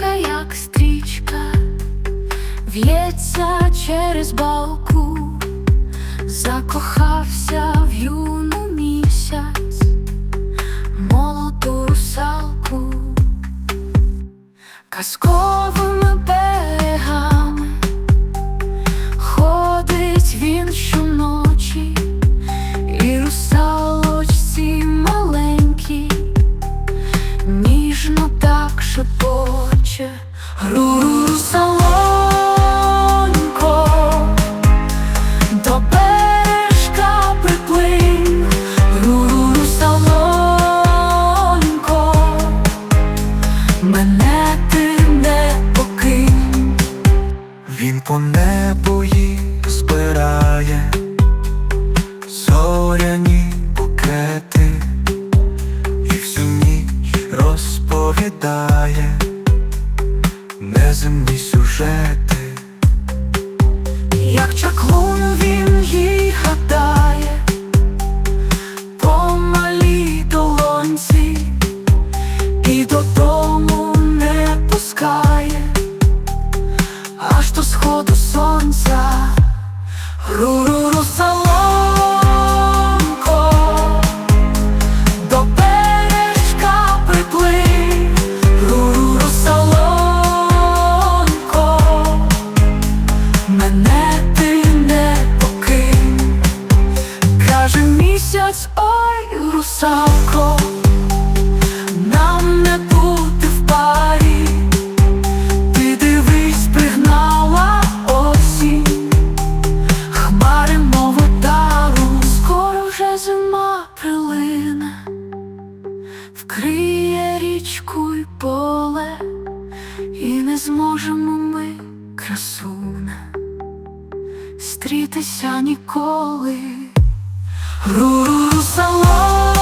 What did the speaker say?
стрічка, як стрічка, в'ється через балку, закохався в юну місяць, молоду салку казковими берегами ходить він шум. Русалонько, до бережка приплинь, Русалонько, мене ти не покинь. Він по небу їх збирає зоряні букети і всю ніч розповідає неземні сюжети. Як чаклун місяць, ой, русалко, нам не бути в парі, ти дивись, пригнала осінь, хмари мов удару, скоро вже зима прилине, вкриє річку й поле, і не зможемо ми, красуне, стрітися ніколи. Руру салон